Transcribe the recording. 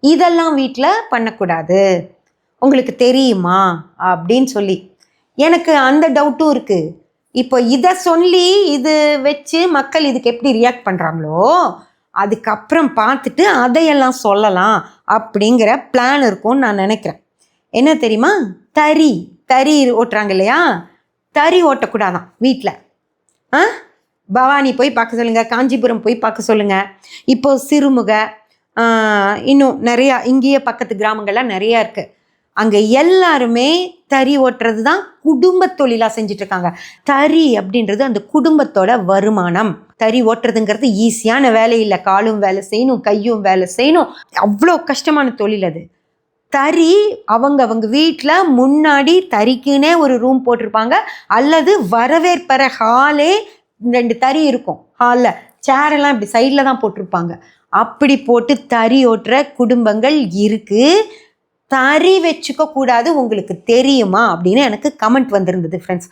இதெல்லாம் வீட்டில் பண்ணக்கூடாது. உங்களுக்கு தெரியுமா? அப்படின்னு சொல்லி. எனக்கு அந்த டவுட்டும் இருக்குது இப்போ இதை சொல்லி இது வச்சு மக்கள் இதுக்கு எப்படி ரியாக்ட் பண்ணுறாங்களோ அதுக்கப்புறம் பார்த்துட்டு அதையெல்லாம் சொல்லலாம் அப்படிங்கிற பிளான் இருக்கும்னு நான் நினைக்கிறேன். என்ன தெரியுமா? தறி. தறி ஓட்டுறாங்க இல்லையா? தறி ஓட்டக்கூடாதான் வீட்டில் ஆ? பவானி போய் பார்க்க சொல்லுங்கள் காஞ்சிபுரம் போய் பார்க்க சொல்லுங்கள் இப்போது சிறுமுகை இன்னும் நிறையா இங்கேயே பக்கத்து கிராமங்கள்லாம் நிறையா இருக்குது அங்கே எல்லாருமே தறி ஓட்டுறது தான் குடும்ப தொழிலாக செஞ்சிட்ருக்காங்க. தறி அப்படின்றது அந்த குடும்பத்தோட வருமானம். தறி ஓட்டுறதுங்கிறது ஈஸியான வேலை இல்லை. காலும் வேலை செய்யணும் கையும் வேலை செய்யணும். அவ்வளோ கஷ்டமான தொழில் அது. தறி அவங்க அவங்க வீட்டில் முன்னாடி தறிக்குன்னே ஒரு ரூம் போட்டிருப்பாங்க. அல்லது வரவேற்பற ஹாலே ரெண்டு தறி இருக்கும். ஹாலில் சேரெல்லாம் இப்படி சைடில் தான் போட்டிருப்பாங்க. அப்படி போட்டு தறி ஓட்டுற குடும்பங்கள் இருக்குது தறி வச்சுக்க கூடாது உங்களுக்கு தெரியுமா? அப்படின்னு எனக்கு கமெண்ட் வந்திருந்தது ஃப்ரெண்ட்ஸ்